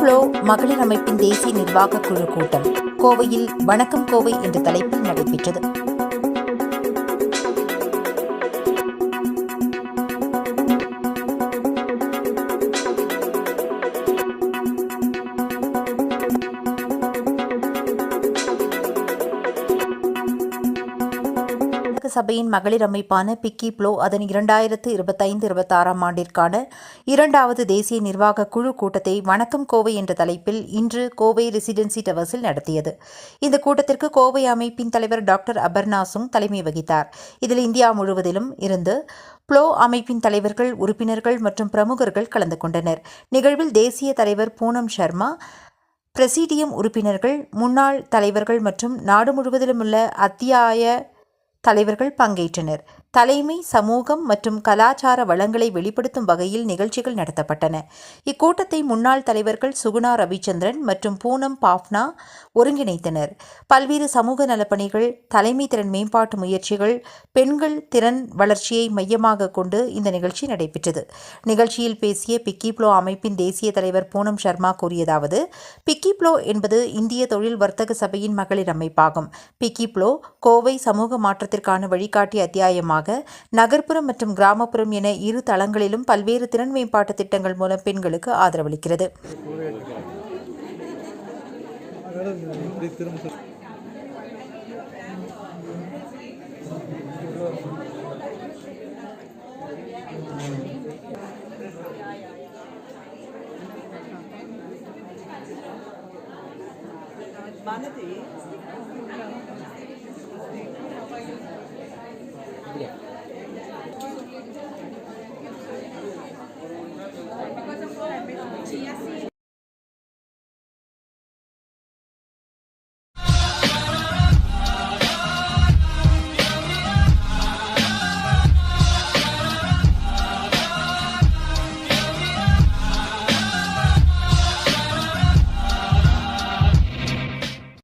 Flow மகளிர் அமைப்பின் தேசிய நிர்வாக குழு கூட்டம். கோவையில் வணக்கம் கோவை என்ற தலைப்பில் நடைபெற்றது. சபையின் மகளிர் அமைப்பான பிக்கி ப்ளோ அதன் இரண்டாயிரத்து இருபத்தைந்து இருபத்தாறாம் ஆண்டிற்கான இரண்டாவது தேசிய நிர்வாக குழு கூட்டத்தை வணக்கம் கோவை என்ற தலைப்பில் இன்று கோவை ரெசிடென்சி டவர்ஸில் நடத்தியது. இந்த கூட்டத்திற்கு கோவை அமைப்பின் தலைவர் டாக்டர் அபர்னாசும் தலைமை வகித்தார். இதில் இந்தியா முழுவதிலும் இருந்து ப்ளோ அமைப்பின் தலைவர்கள் உறுப்பினர்கள் மற்றும் பிரமுகர்கள் கலந்து கொண்டனர். நிகழ்வில் தேசிய தலைவர் பூனம் சர்மா பிரசீடியம் உறுப்பினர்கள் முன்னாள் தலைவர்கள் மற்றும் நாடு முழுவதிலும் உள்ள அத்தியாய தலைவர்கள் பங்கேற்றனர். தலைமை சமூகம் மற்றும் கலாச்சார வளங்களை வெளிப்படுத்தும் வகையில் நிகழ்ச்சிகள் நடத்தப்பட்டன. இக்கூட்டத்தை முன்னாள் தலைவர்கள் சுகுணா ரவிச்சந்திரன் மற்றும் பூனம் பாப்னா ஒருங்கிணைத்தனர். பல்வேறு சமூக நலப்பணிகள் தலைமை திறன் மேம்பாட்டு முயற்சிகள் பெண்கள் திறன் வளர்ச்சியை மையமாக கொண்டு இந்த நிகழ்ச்சி நடைபெற்றது. நிகழ்ச்சியில் பேசிய பிக்கிப்ளோ அமைப்பின் தேசிய தலைவர் பூனம் சர்மா கூறியதாவது பிக்கிப்ளோ என்பது இந்திய தொழில் வர்த்தக சபையின் மகளிர் அமைப்பாகும். பிக்கிப்ளோ கோவை சமூக மாற்றத்திற்கான வழிகாட்டி அத்தியாயமாக நகர்ப்புறம் மற்றும் கிராமப்புறம் என இரு தளங்களிலும் பல்வேறு திறன் மேம்பாட்டு திட்டங்கள் மூலம் பெண்களுக்கு ஆதரவளிக்கிறது. இப்படி Gracias.